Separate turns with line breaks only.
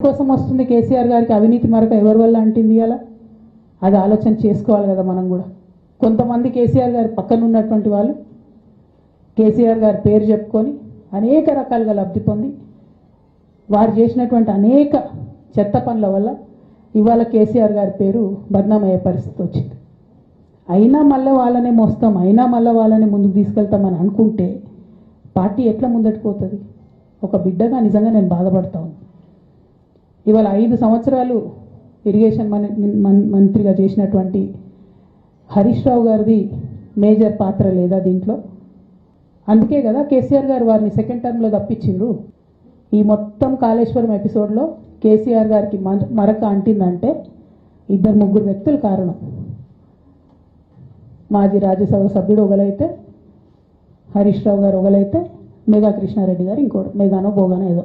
కోసం వస్తుంది కేసీఆర్ గారికి అవినీతి మరక ఎవరి వల్ల అంటింది అలా అది ఆలోచన చేసుకోవాలి కదా మనం కూడా. కొంతమంది కేసీఆర్ గారి పక్కన ఉన్నటువంటి వాళ్ళు కేసీఆర్ గారి పేరు చెప్పుకొని అనేక రకాలుగా లబ్ధి పొంది వారు చేసినటువంటి అనేక చెత్త పనుల వల్ల ఇవాళ కేసీఆర్ గారి పేరు బద్నామయ్యే పరిస్థితి వచ్చింది. అయినా మళ్ళీ వాళ్ళనే మోస్తాం అయినా మళ్ళీ వాళ్ళని ముందుకు తీసుకెళ్తామని అనుకుంటే పార్టీ ఎట్లా ముందటికి పోతుంది? ఒక బిడ్డగా నిజంగా నేను బాధపడతా ఉన్నాను ఇవాళ ఐదు సంవత్సరాలు ఇరిగేషన్ మన మంత్రిగా చేసినటువంటి హరీష్ రావు గారిది మేజర్ పాత్ర లేదా దీంట్లో? అందుకే కదా కేసీఆర్ గారు వారిని సెకండ్ టర్మ్లో తప్పించిండ్రు. ఈ మొత్తం కాళేశ్వరం ఎపిసోడ్లో కేసీఆర్ గారికి మరక అంటిందంటే ఇద్దరు ముగ్గురు వ్యక్తులు కారణం. మాజీ రాజ్యసభ సభ్యుడు ఒకలైతే హరీష్ రావు గారు ఒకలైతే మేఘా కృష్ణారెడ్డి గారు ఇంకోటి మెగానో బోగానో ఏదో.